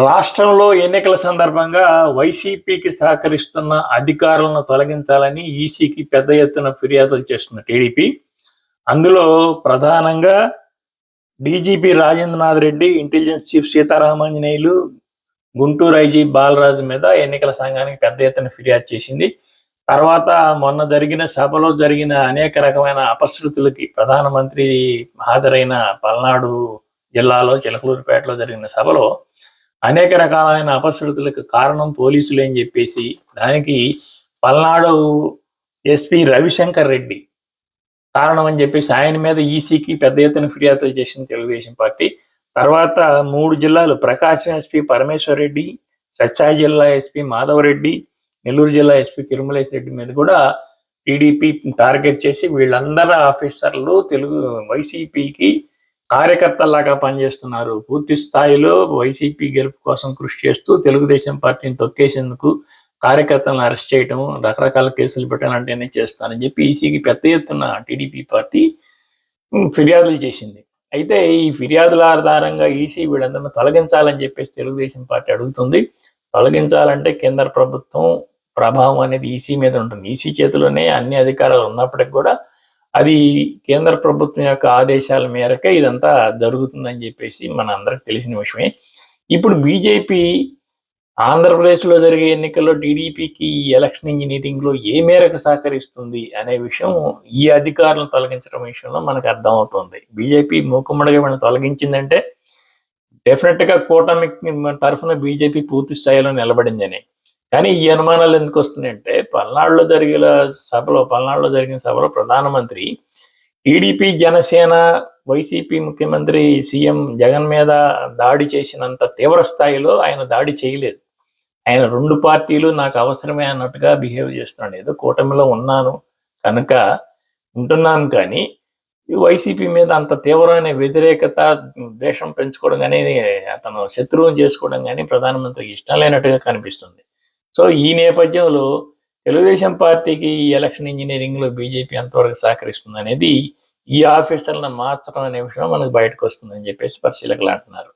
రాష్ట్రంలో ఎన్నికల సందర్భంగా వైసీపీకి సహకరిస్తున్న అధికారులను తొలగించాలని ఈసీకి పెద్ద ఎత్తున ఫిర్యాదులు చేస్తున్న టీడీపీ అందులో ప్రధానంగా DGP Rajendranath Reddy intelligence chief Seetharamanjaneyulu Guntur IG Balaraju మీద ఎన్నికల సంఘానికి పెద్ద ఎత్తున ఫిర్యాదు చేసింది. తర్వాత మొన్న జరిగిన సభలో జరిగిన అనేక రకమైన అపశృతులకి ప్రధానమంత్రి హాజరైన పల్నాడు జిల్లాలో చిలకలూరుపేటలో జరిగిన సభలో అనేక రకాలైన అపశృతులకు కారణం పోలీసులు అని చెప్పేసి దానికి పల్నాడు ఎస్పీ రవిశంకర్ రెడ్డి కారణం అని చెప్పేసి ఆయన మీద ఈసీకి పెద్ద ఎత్తున ఫిర్యాదులు చేసిన తెలుగుదేశం పార్టీ. తర్వాత మూడు జిల్లాలు ప్రకాశం ఎస్పీ పరమేశ్వర్ రెడ్డి సత్యాయి జిల్లా ఎస్పీ మాధవరెడ్డి నెల్లూరు జిల్లా ఎస్పీ తిరుమలేశ్ రెడ్డి మీద కూడా టీడీపీ టార్గెట్ చేసి వీళ్ళందరూ ఆఫీసర్లు తెలుగు వైసీపీకి కార్యకర్తల్లాగా పనిచేస్తున్నారు. పూర్తి స్థాయిలో వైసీపీ గెలుపు కోసం కృషి చేస్తూ తెలుగుదేశం పార్టీని తొక్కేసేందుకు కార్యకర్తలను అరెస్ట్ చేయడం రకరకాల కేసులు పెట్టాలంటేనే చేస్తానని చెప్పి ఈసీకి పెద్ద ఎత్తున టీడీపీ పార్టీ ఫిర్యాదులు చేసింది. అయితే ఈ ఫిర్యాదుల ఆధారంగా ఈసీ వీళ్ళందరిని తొలగించాలని చెప్పేసి తెలుగుదేశం పార్టీ అడుగుతుంది. తొలగించాలంటే కేంద్ర ప్రభుత్వం ప్రభావం అనేది ఈసీ మీద ఉంటుంది. ఈసీ చేతిలోనే అన్ని అధికారాలు ఉన్నప్పటికి కూడా అది కేంద్ర ప్రభుత్వం యొక్క ఆదేశాల మేరకే ఇదంతా జరుగుతుందని చెప్పేసి మన అందరికి తెలిసిన విషయమే. ఇప్పుడు బీజేపీ ఆంధ్రప్రదేశ్లో జరిగే ఎన్నికల్లో టీడీపీకి ఈ ఎలక్షన్ ఇంజనీరింగ్లో ఏ మేరకు సహకరిస్తుంది అనే విషయం ఈ అధికారులను తొలగించడం విషయంలో మనకు అర్థమవుతుంది. బీజేపీ మూకుమ్మడిగా మనం తొలగించిందంటే డెఫినెట్గా కూటమి తరఫున బీజేపీ పూర్తి స్థాయిలో నిలబడిందని. కానీ ఈ అనుమానాలు ఎందుకు వస్తున్నాయంటే పల్నాడులో జరిగిన సభలో పల్నాడులో జరిగిన సభలో ప్రధానమంత్రి టీడీపీ జనసేన వైసీపీ ముఖ్యమంత్రి సీఎం జగన్ మీద దాడి చేసినంత తీవ్ర స్థాయిలో ఆయన దాడి చేయలేదు. ఆయన రెండు పార్టీలు నాకు అవసరమే అన్నట్టుగా బిహేవ్ చేస్తున్నాడు. ఏదో కూటమిలో ఉన్నాను కనుక ఉంటున్నాను కానీ ఈ వైసీపీ మీద అంత తీవ్రమైన వ్యతిరేకత ద్వేషం పెంచుకోవడం కానీ అతను శత్రువుని చేసుకోవడం కానీ ప్రధానమంత్రికి ఇష్టం లేనట్టుగా కనిపిస్తుంది. సో ఈ నేపథ్యంలో తెలుగుదేశం పార్టీకి ఈ ఎలక్షన్ ఇంజనీరింగ్లో బీజేపీ ఎంతవరకు సహకరిస్తుంది అనేది ఈ ఆఫీసర్లను మార్చడం అనే విషయం మనకు బయటకు వస్తుందని చెప్పేసి పరిశీలకులు అంటున్నారు.